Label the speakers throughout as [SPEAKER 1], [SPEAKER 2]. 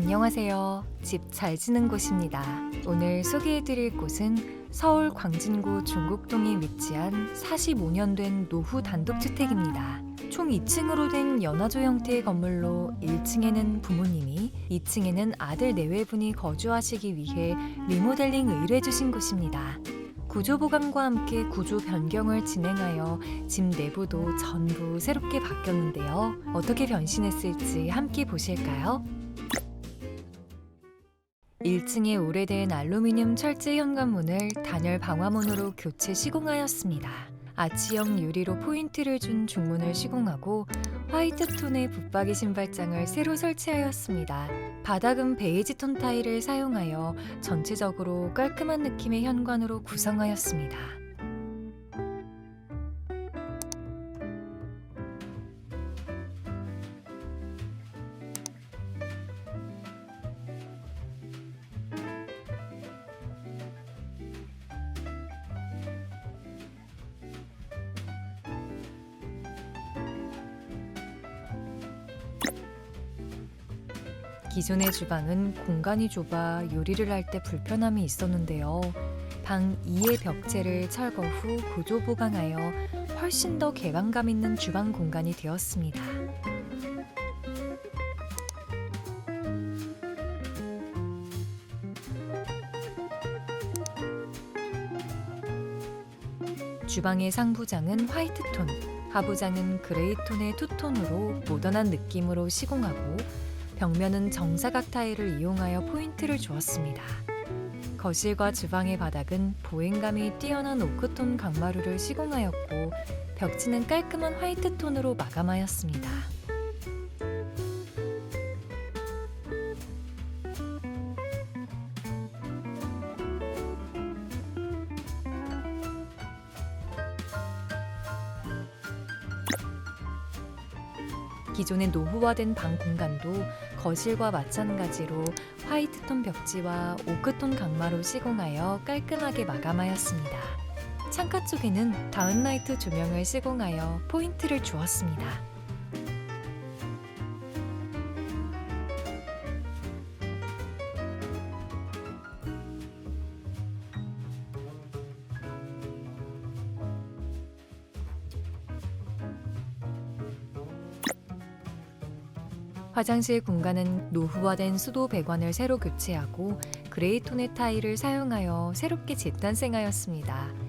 [SPEAKER 1] 안녕하세요. 집 잘 지는 곳입니다. 오늘 소개해드릴 곳은 서울 광진구 중곡동에 위치한 45년 된 노후 단독주택입니다. 총 2층으로 된 연화조 형태의 건물로 1층에는 부모님이, 2층에는 아들 내외분이 거주하시기 위해 리모델링 의뢰해주신 곳입니다. 구조 보강과 함께 구조 변경을 진행하여 집 내부도 전부 새롭게 바뀌었는데요. 어떻게 변신했을지 함께 보실까요? 1층의 오래된 알루미늄 철제 현관문을 단열 방화문으로 교체 시공하였습니다. 아치형 유리로 포인트를 준 중문을 시공하고 화이트 톤의 붙박이 신발장을 새로 설치하였습니다. 바닥은 베이지 톤 타일을 사용하여 전체적으로 깔끔한 느낌의 현관으로 구성하였습니다. 기존의 주방은 공간이 좁아 요리를 할 때 불편함이 있었는데요. 방 2의 벽체를 철거 후 구조 보강하여 훨씬 더 개방감 있는 주방 공간이 되었습니다. 주방의 상부장은 화이트 톤, 하부장은 그레이 톤의 투톤으로 모던한 느낌으로 시공하고 벽면은 정사각 타일을 이용하여 포인트를 주었습니다. 거실과 주방의 바닥은 보행감이 뛰어난 오크톤 강마루를 시공하였고 벽지는 깔끔한 화이트 톤으로 마감하였습니다. 기존의 노후화된 방 공간도 거실과 마찬가지로 화이트톤 벽지와 오크톤 강마로 시공하여 깔끔하게 마감하였습니다. 창가 쪽에는 다운라이트 조명을 시공하여 포인트를 주었습니다. 화장실 공간은 노후화된 수도 배관을 새로 교체하고 그레이 톤의 타일을 사용하여 새롭게 재탄생하였습니다.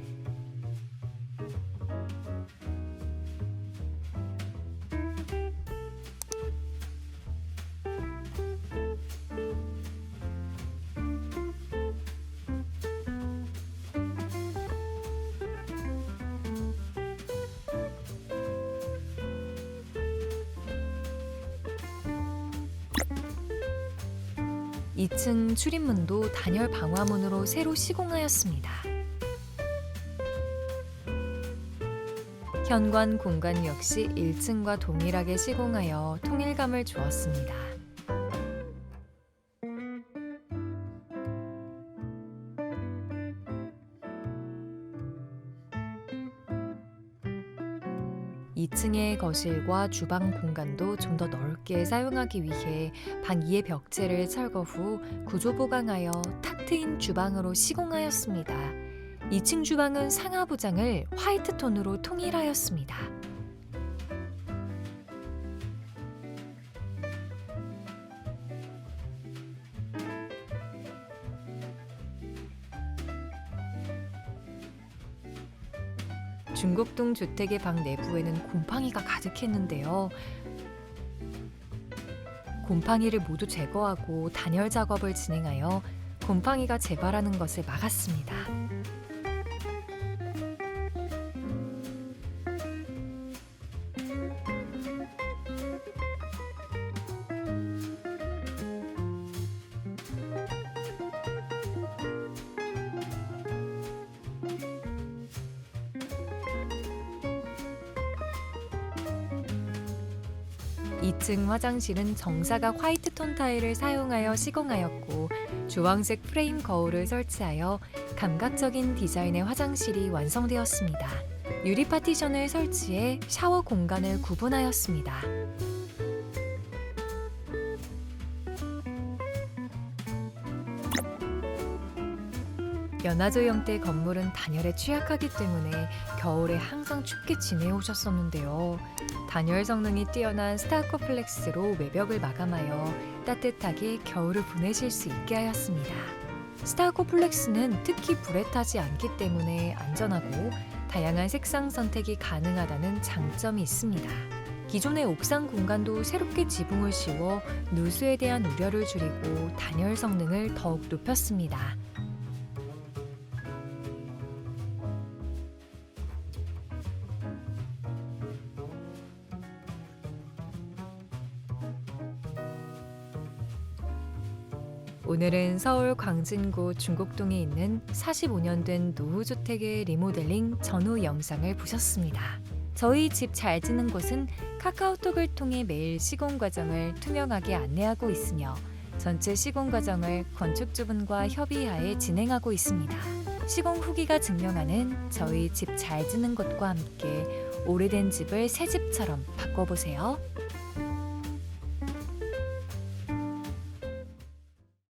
[SPEAKER 1] 이층 출입문도 단열 방화문으로 새로 시공하였습니다. 현관 공간 역시 1층과 동일하게 시공하여 통일감을 주었습니다. 이층의 거실과 주방 공간도 좀 더 넓게 사용하기 위해 방 2의 벽체를 철거 후 구조 보강하여 탁 트인 주방으로 시공하였습니다. 2층 주방은 상하 부장을 화이트 톤으로 통일하였습니다. 중곡동 주택의 방 내부에는 곰팡이가 가득했는데요. 곰팡이를 모두 제거하고 단열 작업을 진행하여 곰팡이가 재발하는 것을 막았습니다. 이층 화장실은 정사각 화이트 톤 타일을 사용하여 시공하였고 주황색 프레임 거울을 설치하여 감각적인 디자인의 화장실이 완성되었습니다. 유리 파티션을 설치해 샤워 공간을 구분하였습니다. 연화조 형태 건물은 단열에 취약하기 때문에 겨울에 항상 춥게 지내오셨었는데요. 단열 성능이 뛰어난 스타코플렉스로 외벽을 마감하여 따뜻하게 겨울을 보내실 수 있게 하였습니다. 스타코플렉스는 특히 불에 타지 않기 때문에 안전하고 다양한 색상 선택이 가능하다는 장점이 있습니다. 기존의 옥상 공간도 새롭게 지붕을 씌워 누수에 대한 우려를 줄이고 단열 성능을 더욱 높였습니다. 오늘은 서울 광진구 중곡동에 있는 45년 된 노후주택의 리모델링 전후 영상을 보셨습니다. 저희 집 잘 지는 곳은 카카오톡을 통해 매일 시공 과정을 투명하게 안내하고 있으며 전체 시공 과정을 건축주분과 협의하에 진행하고 있습니다. 시공 후기가 증명하는 저희 집 잘 지는 곳과 함께 오래된 집을 새 집처럼 바꿔보세요.